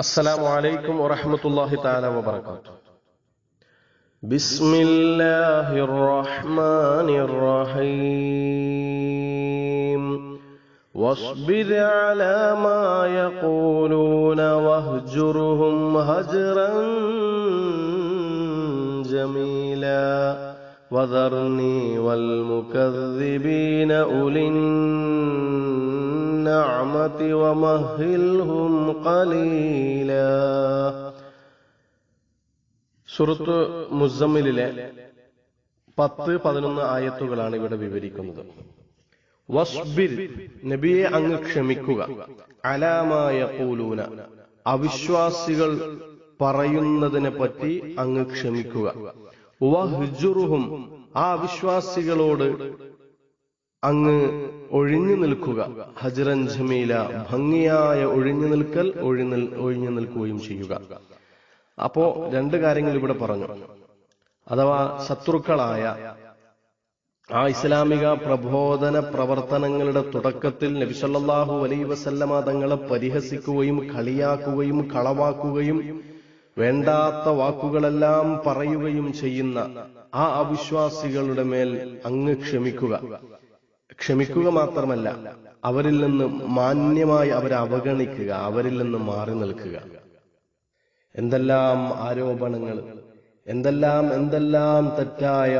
السلام عليكم ورحمة الله تعالى وبركاته. بسم الله الرحمن الرحيم. واصبر على ما يقولون واهجرهم هجرا جميلا. وذرني والمكذبين أولي النعمة ومهلهم قليلا സുറത്ത് മുസമ്മിലിലെ പത്ത് പതിനൊന്ന് ആയത്തുകളാണ് ഇവിടെ വിവരിക്കുന്നത് വസ്ബിർ നബിയെ അങ്ങ് ക്ഷമിക്കുക അലാമായ കൂലൂന അവിശ്വാസികൾ പറയുന്നതിനെ പറ്റി അങ്ങ് ക്ഷമിക്കുക വഹ്ജുറുഹും ആ അവിശ്വാസികളോട് അങ്ങ് ഒഴിഞ്ഞു നിൽക്കുക. ഹജറൻ ജമീല ഭംഗിയായ ഒഴിഞ്ഞു നിൽക്കൽ ഒഴിഞ്ഞു ഒഴിഞ്ഞു നിൽക്കുകയും ചെയ്യുക. അപ്പോ രണ്ട് കാര്യങ്ങൾ ഇവിടെ പറഞ്ഞു. അഥവാ ശത്രുക്കളായ ആ ഇസ്ലാമിക പ്രബോധന പ്രവർത്തനങ്ങളുടെ തുടക്കത്തിൽ നബിസല്ലാഹു അലൈ വസല്ലമ തങ്ങളെ പരിഹസിക്കുകയും കളിയാക്കുകയും കളവാക്കുകയും വേണ്ടാത്ത വാക്കുകളെല്ലാം പറയുകയും ചെയ്യുന്ന ആ അവിശ്വാസികളുടെ മേൽ അങ്ങ് ക്ഷമിക്കുക. ക്ഷമിക്കുക മാത്രമല്ല അവരിൽ നിന്ന് മാന്യമായി അവരെ അവഗണിക്കുക അവരിൽ നിന്ന് മാറി നിൽക്കുക. എന്തെല്ലാം ആരോപണങ്ങൾ എന്തെല്ലാം എന്തെല്ലാം തെറ്റായ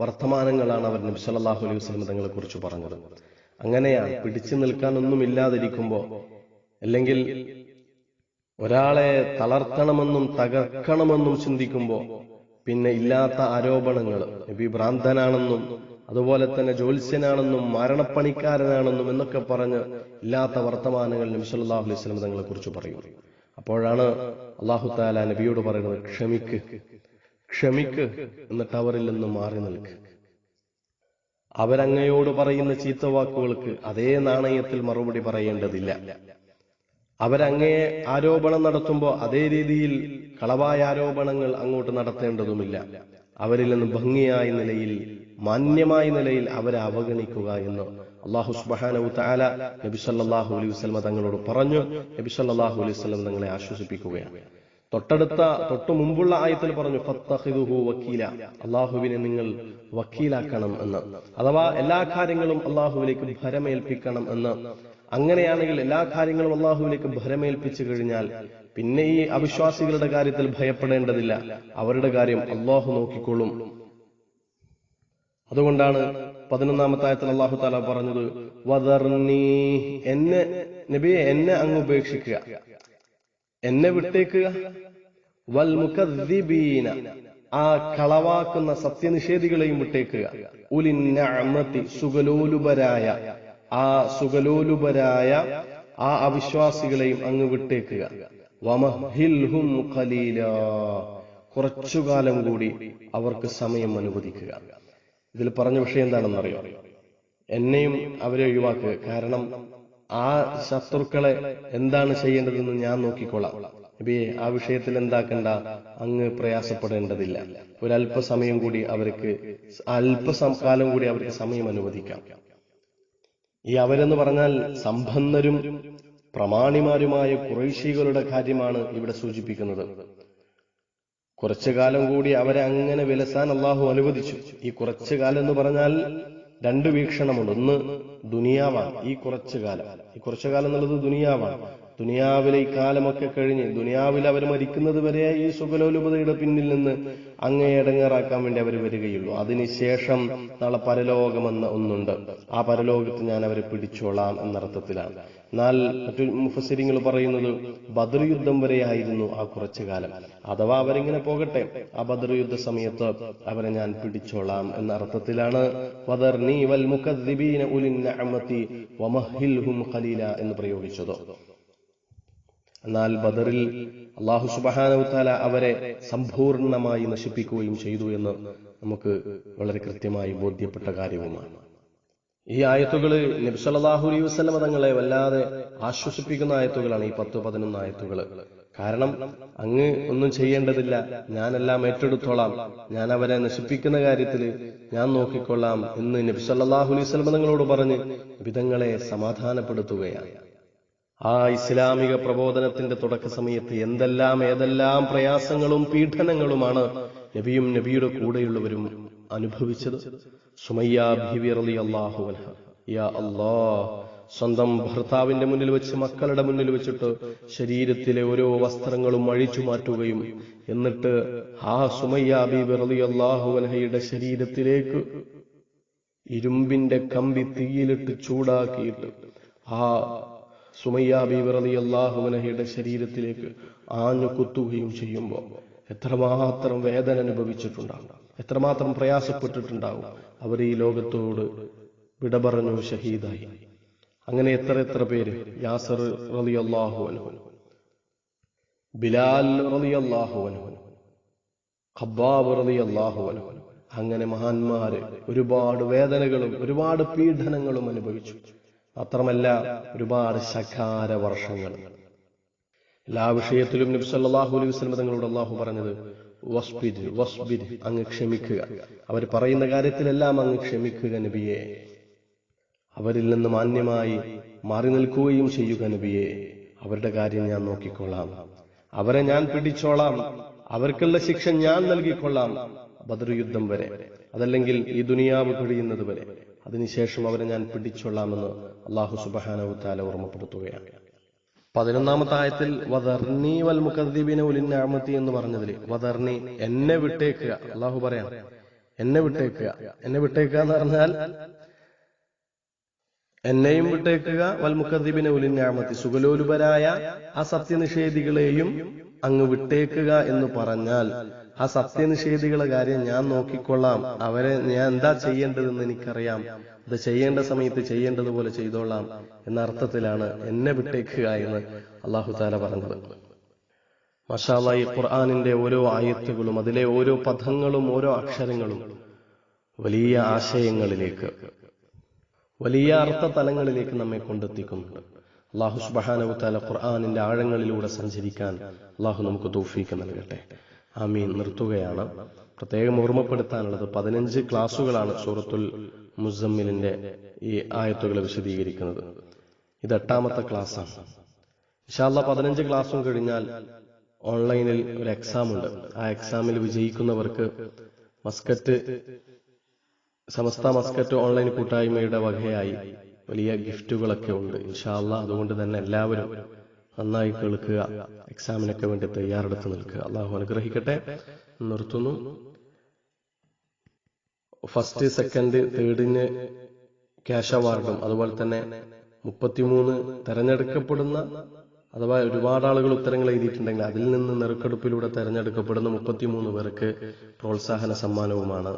വർത്തമാനങ്ങളാണ് അവർ നബി അലൈഹി വസ്ലം തങ്ങളെ കുറിച്ച് പറഞ്ഞത്. അങ്ങനെയാണ് പിടിച്ചു നിൽക്കാനൊന്നും ഇല്ലാതിരിക്കുമ്പോ അല്ലെങ്കിൽ ഒരാളെ തളർത്തണമെന്നും തകർക്കണമെന്നും ചിന്തിക്കുമ്പോൾ പിന്നെ ഇല്ലാത്ത ആരോപണങ്ങൾ നബി ഭ്രാന്തനാണെന്നും അതുപോലെ തന്നെ ജ്യോത്സ്യനാണെന്നും മരണപ്പണിക്കാരനാണെന്നും എന്നൊക്കെ പറഞ്ഞ് ഇല്ലാത്ത വർത്തമാനങ്ങൾ നബി സല്ലല്ലാഹു അലൈഹി വസല്ലം തങ്ങളെ കുറിച്ച് പറയും. അപ്പോഴാണ് അള്ളാഹു താല നബിയോട് പറയുന്നത് ക്ഷമിക്ക്. ക്ഷമിക്ക്. എന്നിട്ട് അവരിൽ നിന്ന് മാറി നിൽക്ക്. അവരങ്ങയോട് പറയുന്ന ചീത്ത വാക്കുകൾക്ക് അതേ നാണയത്തിൽ മറുപടി പറയേണ്ടതില്ല. അവരങ്ങയെ ആരോപണം നടത്തുമ്പോൾ അതേ രീതിയിൽ കളവായ ആരോപണങ്ങൾ അങ്ങോട്ട് നടത്തേണ്ടതുമില്ല. അവരിൽ നിന്ന് ഭംഗിയായ നിലയിൽ മാന്യമായ നിലയിൽ അവരെ അവഗണിക്കുക എന്ന് അള്ളാഹു സുബാനവു താല നബി അലൈഹി വസ്ലമ തങ്ങളോട് പറഞ്ഞു. നബി സല്ലാഹു അലൈഹി വസ്ലം തങ്ങളെ ആശ്വസിപ്പിക്കുകയാണ്. തൊട്ടടുത്ത തൊട്ടു മുമ്പുള്ള ആയത്തിൽ പറഞ്ഞു വക്കീല അള്ളാഹുവിനെ നിങ്ങൾ വക്കീലാക്കണം എന്ന്. അഥവാ എല്ലാ കാര്യങ്ങളും അള്ളാഹുവിലേക്ക് ഭരമേൽപ്പിക്കണം എന്ന്. അങ്ങനെയാണെങ്കിൽ എല്ലാ കാര്യങ്ങളും അള്ളാഹുവിലേക്ക് ഭരമേൽപ്പിച്ചു കഴിഞ്ഞാൽ പിന്നെ ഈ അവിശ്വാസികളുടെ കാര്യത്തിൽ ഭയപ്പെടേണ്ടതില്ല. അവരുടെ കാര്യം അള്ളാഹു നോക്കിക്കൊള്ളും അതുകൊണ്ടാണ് പതിനൊന്നാമത്തായത്തിൽ അള്ളാഹു താല പറഞ്ഞത് വതർണീ എന്നെ നബിയെ എന്നെ അങ്ങ് ഉപേക്ഷിക്കുക. എന്നെ വിട്ടേക്കുക വൽ മുഖദ്ദിബീന ആ കളവാക്കുന്ന സത്യനിഷേധികളെയും വിട്ടേക്കുക ഉലിന്നഅമതി സുഗലോലുപരായ ആ സുഗലോലുപരായ ആ അവിശ്വാസികളെയും അങ്ങ് വിട്ടേക്കുക വമഹിൽഹും ഖലീല. കുറച്ചുകാലം കൂടി അവർക്ക് സമയം അനുവദിക്കുക. ഇതിൽ പറഞ്ഞ വിഷയം എന്താണെന്നറിയോ? എന്നെയും അവരെ ഒഴിവാക്കുക. കാരണം ആ ശത്രുക്കളെ എന്താണ് ചെയ്യേണ്ടതെന്ന് ഞാൻ നോക്കിക്കൊള്ളാം നബിയെ ആ വിഷയത്തിൽ എന്താക്കണ്ട? അങ്ങ് പ്രയാസപ്പെടേണ്ടതില്ല. ഒരല്പസമയം കൂടി അവർക്ക് അല്പകാലം കൂടി അവർക്ക് സമയം അനുവദിക്കാം. ഈ അവരെന്ന് പറഞ്ഞാൽ സമ്പന്നരും പ്രമാണിമാരുമായ കുറേശികളുടെ കാര്യമാണ് ഇവിടെ സൂചിപ്പിക്കുന്നത്. കുറച്ചു കാലം കൂടി അവരെ അങ്ങനെ വിലസാൻ അള്ളാഹു അനുവദിച്ചു. ഈ കുറച്ചു കാലം എന്ന് പറഞ്ഞാൽ രണ്ട് വീക്ഷണമുണ്ട്. ഒന്ന് ദുനിയാവാണ്. ഈ കുറച്ചു കാലം ഈ കുറച്ചു കാലം എന്നുള്ളത് ദുനിയാവാണ്. ദുനിയാവിലെ ഈ കാലമൊക്കെ കഴിഞ്ഞ് ദുനിയാവിൽ അവർ മരിക്കുന്നത് വരെ ഈ സുഖലോലുപതയുടെ പിന്നിൽ നിന്ന് അങ്ങേയടങ്ങേറാക്കാൻ വേണ്ടി അവർ വരികയുള്ളൂ. അതിനുശേഷം നാളെ പരലോകമെന്ന ഒന്നുണ്ട്. ആ പരലോകത്ത് ഞാൻ അവരെ പിടിച്ചോളാം എന്നർത്ഥത്തിലാണ്. എന്നാൽ മറ്റു മുഫസിരിങ്ങൾ പറയുന്നത് ബദർ യുദ്ധം വരെയായിരുന്നു ആ കുറച്ചു കാലം. അഥവാ അവരിങ്ങനെ പോകട്ടെ ആ ബദർ യുദ്ധ സമയത്ത് അവരെ ഞാൻ പിടിച്ചോളാം എന്ന അർത്ഥത്തിലാണ് എന്ന് പ്രയോഗിച്ചത്. എന്നാൽ ബദറിൽ അള്ളാഹു സുബാനവുത്താല അവരെ സമ്പൂർണമായി നശിപ്പിക്കുകയും ചെയ്തു എന്ന് നമുക്ക് വളരെ കൃത്യമായി ബോധ്യപ്പെട്ട കാര്യവുമാണ്. ഈ ആയത്തുകൾ നബ്സലാഹു അലൈഹി വസ്ലമ തങ്ങളെ വല്ലാതെ ആശ്വസിപ്പിക്കുന്ന ആയത്തുകളാണ് ഈ പത്ത് പതിനൊന്ന് ആയത്തുകൾ. കാരണം അങ്ങ് ഒന്നും ചെയ്യേണ്ടതില്ല. ഞാനെല്ലാം ഏറ്റെടുത്തോളാം. ഞാൻ അവരെ നശിപ്പിക്കുന്ന കാര്യത്തിൽ ഞാൻ നോക്കിക്കൊള്ളാം എന്ന് നബി സല്ലല്ലാഹു അലൈഹി വസല്ലം തങ്ങളോട് പറഞ്ഞ് വിധങ്ങളെ സമാധാനപ്പെടുത്തുകയാണ്. ആ ഇസ്ലാമിക പ്രബോധനത്തിന്റെ തുടക്ക സമയത്ത് എന്തെല്ലാം ഏതെല്ലാം പ്രയാസങ്ങളും പീഡനങ്ങളുമാണ് നബിയും നബിയുടെ കൂടെയുള്ളവരും അനുഭവിച്ചത്? യാ സ്വന്തം ഭർത്താവിന്റെ മുന്നിൽ വെച്ച് മക്കളുടെ മുന്നിൽ വെച്ചിട്ട് ശരീരത്തിലെ ഓരോ വസ്ത്രങ്ങളും അഴിച്ചു മാറ്റുകയും എന്നിട്ട് ആ സുമയ്യ ശരീരത്തിലേക്ക് ഇരുമ്പിന്റെ കമ്പി തീയിലിട്ട് ചൂടാക്കിയിട്ട് ആ സുമയ്യ റളിയല്ലാഹു അൻഹയുടെ ശരീരത്തിലേക്ക് ആഞ്ഞു കുത്തുകയും ചെയ്യുമ്പോൾ എത്രമാത്രം വേദന അനുഭവിച്ചിട്ടുണ്ടാകും എത്രമാത്രം പ്രയാസപ്പെട്ടിട്ടുണ്ടാകും അവർ ഈ ലോകത്തോട് വിട പറഞ്ഞു ഷഹീദായി. അങ്ങനെ എത്ര എത്ര പേര് യാസർ റളിയല്ലാഹു അൻഹു ബിലാൽ റളിയല്ലാഹു അൻഹു ഖബ്ബാബ് റളിയല്ലാഹു അൻഹു അങ്ങനെ മഹാന്മാര് ഒരുപാട് വേദനകളും ഒരുപാട് പീഡനങ്ങളും അനുഭവിച്ചു. മാത്രമല്ല ഒരുപാട് ശകാര വർഷങ്ങൾ. എല്ലാ വിഷയത്തിലും നബി സല്ലല്ലാഹു അലൈഹി വസല്ലം തങ്ങളോട് അള്ളാഹു പറഞ്ഞത് വസ്ബിദ് വസ്ബിദ് അങ്ങ് ക്ഷമിക്കുക. അവർ പറയുന്ന കാര്യത്തിലെല്ലാം അങ്ങ് ക്ഷമിക്കുക നബിയെ. അവരിൽ നിന്ന് മാന്യമായി മാറി നിൽക്കുകയും ചെയ്യുക നബിയെ. അവരുടെ കാര്യം ഞാൻ നോക്കിക്കൊള്ളാം. അവരെ ഞാൻ പിടിച്ചോളാം. അവർക്കുള്ള ശിക്ഷ ഞാൻ നൽകിക്കൊള്ളാം. ബദർ യുദ്ധം വരെ. അതല്ലെങ്കിൽ ഈ ദുനിയാവ് കഴിയുന്നത് വരെ. അതിനുശേഷം അവരെ ഞാൻ പിടിച്ചൊള്ളാമെന്ന് അള്ളാഹു സുബഹാനവു താല ഓർമ്മപ്പെടുത്തുകയാണ്. പതിനൊന്നാമത്തെ ആയത്തിൽ വദർണി വൽ മുഖദ്ദീബിനെ ഉലിന്നാമത്തി എന്ന് പറഞ്ഞതിൽ വദർണി എന്നെ വിട്ടേക്കുക അള്ളാഹു പറയാം എന്നെ വിട്ടേക്കുക എന്നെ വിട്ടേക്കുക എന്ന് പറഞ്ഞാൽ എന്നെയും വിട്ടേക്കുക വൽമുഖദ്ദീബിനെ ഉലിന്യാമത്തി സുഗലോലുപരായ ആ സത്യനിഷേധികളെയും അങ്ങ് വിട്ടേക്കുക എന്ന് പറഞ്ഞാൽ ആ സത്യനിഷേധികളെ കാര്യം ഞാൻ നോക്കിക്കൊള്ളാം. അവരെ ഞാൻ എന്താ ചെയ്യേണ്ടതെന്ന് എനിക്കറിയാം. അത് ചെയ്യേണ്ട സമയത്ത് ചെയ്യേണ്ടതുപോലെ ചെയ്തോളാം എന്ന അർത്ഥത്തിലാണ് എന്നെ വിട്ടേക്കുക എന്ന് അള്ളാഹു താല പറഞ്ഞത്. മഷാല ഈ ഖുർആാനിന്റെ ഓരോ ആയത്തുകളും അതിലെ ഓരോ പദങ്ങളും ഓരോ അക്ഷരങ്ങളും വലിയ ആശയങ്ങളിലേക്ക് വലിയ അർത്ഥ തലങ്ങളിലേക്ക് നമ്മെ കൊണ്ടെത്തിക്കുന്നുണ്ട്. അള്ളാഹു സുബഹാനവു താല ഖുർആാനിന്റെ ആഴങ്ങളിലൂടെ സഞ്ചരിക്കാൻ അള്ളാഹു നമുക്ക് തൗഫീക്ക് നൽകട്ടെ. ആമീൻ. നിർത്തുകയാണ്. പ്രത്യേകം ഓർമ്മപ്പെടുത്താനുള്ളത് പതിനഞ്ച് ക്ലാസ്സുകളാണ് സൂറത്തുൽ മുസമ്മിലിന്റെ ഈ ആയത്തുകൾ വിശദീകരിക്കുന്നത്. ഇത് എട്ടാമത്തെ ക്ലാസ്സാണ്. ഇഷാല്ല പതിനഞ്ച് ക്ലാസ്സും കഴിഞ്ഞാൽ ഓൺലൈനിൽ ഒരു എക്സാം ഉണ്ട്. ആ എക്സാമിൽ വിജയിക്കുന്നവർക്ക് മസ്കറ്റ് സമസ്ത മസ്കറ്റ് ഓൺലൈൻ കൂട്ടായ്മയുടെ വകയായി വലിയ ഗിഫ്റ്റുകളൊക്കെ ഉണ്ട്. ഇൻഷാല്ല അതുകൊണ്ട് തന്നെ എല്ലാവരും നന്നായി കേൾക്കുക എക്സാമിനൊക്കെ വേണ്ടി തയ്യാറെടുത്ത് നിൽക്കുക. അള്ളാഹു അനുഗ്രഹിക്കട്ടെ. നിർത്തുന്നു. ഫസ്റ്റ് സെക്കൻഡ് തേർഡിന് ക്യാഷ് അവാർഡും അതുപോലെ തന്നെ മുപ്പത്തിമൂന്ന് തെരഞ്ഞെടുക്കപ്പെടുന്ന അഥവാ ഒരുപാട് ആളുകൾ ഉത്തരങ്ങൾ എഴുതിയിട്ടുണ്ടെങ്കിൽ അതിൽ നിന്ന് നെറുക്കെടുപ്പിലൂടെ തെരഞ്ഞെടുക്കപ്പെടുന്ന മുപ്പത്തിമൂന്ന് പേർക്ക് പ്രോത്സാഹന സമ്മാനവുമാണ്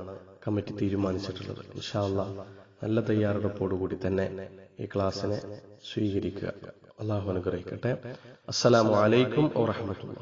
കമ്മിറ്റി തീരുമാനിച്ചിട്ടുള്ളത്. ഇൻഷാല്ല നല്ല തയ്യാറെടുപ്പോടുകൂടി തന്നെ ഈ ക്ലാസ്സിനെ സ്വീകരിക്കുക. അള്ളാഹു അനുഗ്രഹിക്കട്ടെ. അസ്സലാമു അലൈക്കും വറഹമത്തുള്ള